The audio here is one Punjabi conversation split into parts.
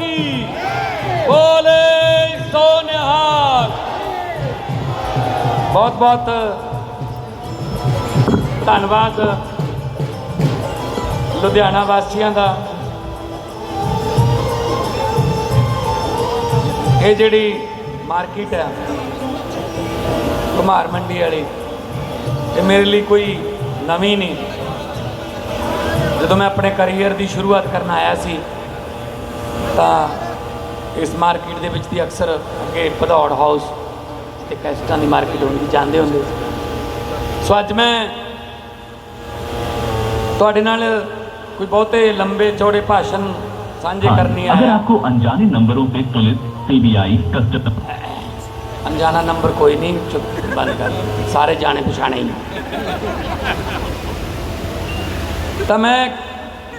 ਕੀ? ਬੋਲੇ ਸੋ ਨਿਹਾਲ। ਬਹੁਤ ਬਹੁਤ ਧੰਨਵਾਦ ਲੁਧਿਆਣਾ ਵਾਸੀਆਂ ਦਾ। ਇਹ ਜਿਹੜੀ ਮਾਰਕੀਟ ਹੈ ਕੁਮਾਰ ਮੰਡੀ ਵਾਲੀ, ਇਹ ਮੇਰੇ ਲਈ ਕੋਈ ਨਵੀਂ ਨਹੀਂ। ਜਦੋਂ ਮੈਂ ਆਪਣੇ ਕੈਰੀਅਰ ਦੀ ਸ਼ੁਰੂਆਤ ਕਰਨ ਆਇਆ ਸੀ ਤਾਂ ਇਸ ਮਾਰਕੀਟ ਦੇ ਵਿੱਚ ਦੀ ਅਕਸਰ ਅੱਗੇ ਭਦੌੜ ਹਾਊਸ ਤੇ ਕੈਸਟਾਂ ਦੀ ਮਾਰਕੀਟ ਹੁੰਦੀ ਜਾਂਦੇ ਹੁੰਦੇ ਸੋ। ਅੱਜ ਮੈਂ ਤੁਹਾਡੇ ਨਾਲ ਕੋਈ ਬਹੁਤੇ ਲੰਬੇ ਚੌੜੇ ਭਾਸ਼ਣ ਸਾਂਝੇ ਕਰਨੀ ਆਇਆ ਅਗਰ ਆਪਕੋ ਅਣਜਾਣੇ ਨੰਬਰੋਂ ਤੇ ਪੁਲਿਸ ਸੀਬੀਆਈ ਕਸਟਮ ਅਣਜਾਣਾ ਨੰਬਰ ਕੋਈ ਨਹੀਂ ਚੁੱਪ ਬੰਦ ਕਰ। ਸਾਰੇ ਜਾਣੇ ਪਛਾਣੇ ਹੀ ਤਾਂ ਮੈਂ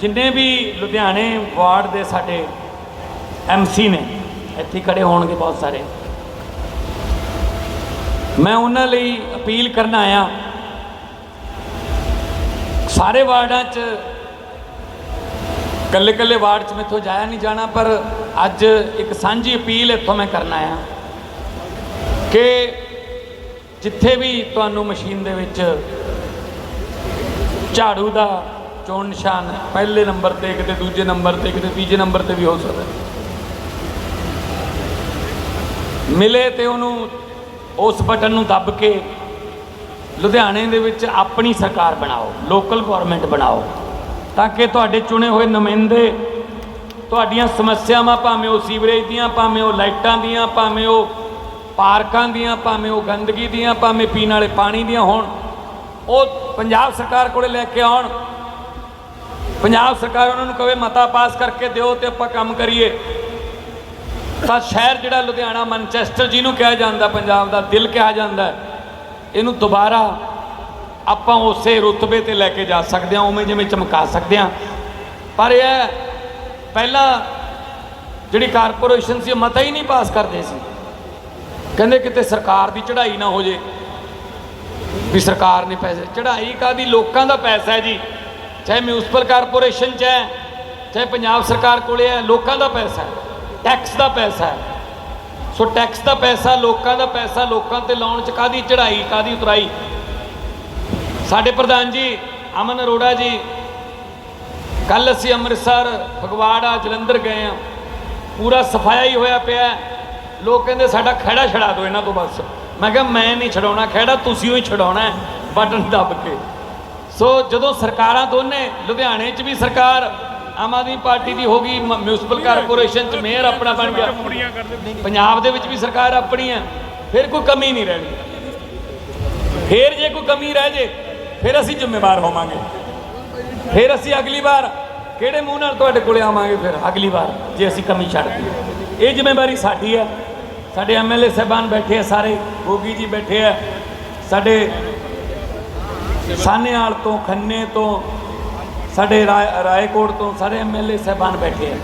ਜਿੰਨੇ ਵੀ ਲੁਧਿਆਣੇ ਵਾਰਡ ਦੇ ਸਾਡੇ ਐਮਸੀ ਨੇ। ਇੱਥੇ ਹੀ ਖੜੇ ਹੋਣਗੇ ਬਹੁਤ ਸਾਰੇ। ਮੈਂ ਉਹਨਾਂ ਲਈ ਅਪੀਲ ਕਰਨ ਆਇਆ। ਸਾਰੇ ਵਾਰਡਾਂ 'ਚ ਕੱਲੇ ਕੱਲੇ ਵਾਰਡ 'ਚ ਮੈਥੋਂ ਜਾਇਆ ਨਹੀਂ ਜਾਣਾ, ਪਰ ਅੱਜ ਇੱਕ ਸਾਂਝੀ ਅਪੀਲ ਇੱਥੋਂ ਮੈਂ ਕਰਨ ਆਇਆ ਕਿ ਜਿੱਥੇ ਵੀ ਤੁਹਾਨੂੰ ਮਸ਼ੀਨ ਦੇ ਵਿੱਚ ਝਾੜੂ ਦਾ ਚੋਣ ਨਿਸ਼ਾਨ ਪਹਿਲੇ ਨੰਬਰ ਤੇ, ਕਿਤੇ ਦੂਜੇ ਨੰਬਰ ਤੇ, ਕਿਤੇ ਤੀਜੇ ਨੰਬਰ ਤੇ ਵੀ ਹੋ ਸਕਦਾ। ਮਿਲੇ ਤੇ ਉਹਨੂੰ ਉਸ ਬਟਨ ਨੂੰ ਦੱਬ ਕੇ ਲੁਧਿਆਣੇ ਦੇ ਵਿੱਚ ਆਪਣੀ ਸਰਕਾਰ ਬਣਾਓ ਲੋਕਲ ਗਵਰਨਮੈਂਟ ਬਣਾਓ, ਤਾਂ ਕਿ ਤੁਹਾਡੇ ਚੁਣੇ ਹੋਏ ਨੁਮਾਇੰਦੇ ਤੁਹਾਡੀਆਂ ਸਮੱਸਿਆਵਾਂ ਭਾਵੇਂ ਉਹ ਸੀਵਰੇਜ ਦੀਆਂ, ਭਾਵੇਂ ਉਹ ਲਾਈਟਾਂ ਦੀਆਂ, ਭਾਵੇਂ ਉਹ ਪਾਰਕਾਂ ਦੀਆਂ, ਭਾਵੇਂ ਉਹ ਗੰਦਗੀ ਦੀਆਂ, ਭਾਵੇਂ ਪੀਣ ਵਾਲੇ ਪਾਣੀ ਦੀਆਂ ਹੋਣ, ਉਹ ਪੰਜਾਬ ਸਰਕਾਰ ਕੋਲੇ ਲੈ ਕੇ ਆਉਣ। ਪੰਜਾਬ ਸਰਕਾਰ ਉਹਨਾਂ ਨੂੰ ਕਵੇ ਮਤਾ ਪਾਸ ਕਰਕੇ ਦਿਓ ਤੇ ਆਪਾਂ ਕੰਮ ਕਰੀਏ। ਤਾਂ ਸ਼ਹਿਰ ਜਿਹੜਾ ਲੁਧਿਆਣਾ ਮੈਨਚੈਸਟਰ ਜਿਹਨੂੰ ਕਿਹਾ ਜਾਂਦਾ, ਪੰਜਾਬ ਦਾ ਦਿਲ ਕਿਹਾ ਜਾਂਦਾ ਇਹਨੂੰ ਦੁਬਾਰਾ ਆਪਾਂ ਉਸੇ ਰੁਤਬੇ ਤੇ ਲੈ ਕੇ ਜਾ ਸਕਦੇ ਹਾਂ, ਉਵੇਂ ਜਿਵੇਂ ਚਮਕਾ ਸਕਦੇ ਹਾਂ। ਪਰ ਇਹ ਪਹਿਲਾਂ ਜਿਹੜੀ ਕਾਰਪੋਰੇਸ਼ਨ ਸੀ, ਉਹ ਮਤਾ ਹੀ ਨਹੀਂ ਪਾਸ ਕਰਦੇ ਸੀ। ਕਹਿੰਦੇ ਕਿਤੇ ਸਰਕਾਰ ਦੀ ਚੜ੍ਹਾਈ ਨਾ ਹੋ ਜੇ, ਵੀ ਸਰਕਾਰ ਨੇ ਪੈਸੇ, ਚੜ੍ਹਾਈ ਕਾਦੀ ਲੋਕਾਂ ਦਾ ਪੈਸਾ ਹੈ ਜੀ। ਚਾਹੇ ਮਿਊਨਿਸਪਲ ਕਾਰਪੋਰੇਸ਼ਨ ਚ ਹੈ, ਚਾਹੇ ਪੰਜਾਬ ਸਰਕਾਰ ਕੋਲੇ ਹੈ, ਲੋਕਾਂ ਦਾ ਪੈਸਾ ਹੈ। ਟੈਕਸ ਦਾ ਪੈਸਾ ਹੈ। ਸੋ ਟੈਕਸ ਦਾ ਪੈਸਾ, ਲੋਕਾਂ ਦਾ ਪੈਸਾ, ਲੋਕਾਂ ਤੇ ਲਾਉਣ ਚ ਕਾਦੀ ਚੜ੍ਹਾਈ ਕਾਦੀ ਉਤਰਾਈ? ਸਾਡੇ ਪ੍ਰਧਾਨ ਜੀ, ਅਮਨ ਅਰੋੜਾ ਜੀ ਕੱਲ ਅਸੀਂ ਅੰਮ੍ਰਿਤਸਰ, ਫਗਵਾੜਾ, ਜਲੰਧਰ ਗਏ ਆ ਪੂਰਾ ਸਫਾਇਆ ਹੀ ਹੋਇਆ ਪਿਆ ਲੋਕ ਕਹਿੰਦੇ ਸਾਡਾ ਖਹਿੜਾ ਛੜਾ ਦਿਓ ਇਹਨਾਂ ਤੋਂ ਬਸ। ਮੈਂ ਕਿਹਾ, ਮੈਂ ਨਹੀਂ ਛਡਾਉਣਾ ਖਹਿੜਾ, ਤੁਸੀਂ ਹੀ ਛਡਾਉਣਾ ਬਟਨ ਦੱਬ ਕੇ। ਸੋ ਜਦੋਂ ਸਰਕਾਰਾਂ ਦੋਨੇ, ਲੁਧਿਆਣੇ 'ਚ ਵੀ ਸਰਕਾਰ ਆਮ ਆਦਮੀ ਪਾਰਟੀ ਦੀ ਹੋ ਗਈ ਮਿਊਨਿਸਪਲ ਕਾਰਪੋਰੇਸ਼ਨ 'ਚ ਮੇਅਰ ਆਪਣਾ ਬਣ ਗਿਆ। ਪੰਜਾਬ ਦੇ ਵਿੱਚ ਵੀ ਸਰਕਾਰ ਆਪਣੀ ਹੈ ਫਿਰ ਕੋਈ ਕਮੀ ਨਹੀਂ ਰਹਿਣੀ। ਫਿਰ ਜੇ ਕੋਈ ਕਮੀ ਰਹਿ ਜੇ ਫਿਰ ਅਸੀਂ ਜ਼ਿੰਮੇਵਾਰ ਹੋਵਾਂਗੇ। ਫਿਰ ਅਸੀਂ ਅਗਲੀ ਵਾਰ ਕਿਹੜੇ ਮੂੰਹ ਨਾਲ ਤੁਹਾਡੇ ਕੋਲੇ ਆਵਾਂਗੇ ਫਿਰ? ਅਗਲੀ ਵਾਰ ਜੇ ਅਸੀਂ ਕਮੀ ਛੱਡ ਦਈਏ ਇਹ ਜ਼ਿੰਮੇਵਾਰੀ ਸਾਡੀ ਹੈ। ਸਾਡੇ ਐਮਐਲਏ ਸਾਹਿਬਾਨ ਬੈਠੇ ਆ ਸਾਰੇ ਗੋਗੀ ਜੀ ਬੈਠੇ ਆ। ਸਾਡੇ ਸਾਨੇਵਾਲ ਤੋਂ ਖੰਨੇ ਤੋਂ ਸਾਡੇ ਰਾਏ- ਰਾਏਕੋਟ ਤੋਂ ਸਾਰੇ ਐਮਐਲਏ ਸਾਹਿਬਾਨ ਬੈਠੇ ਆ।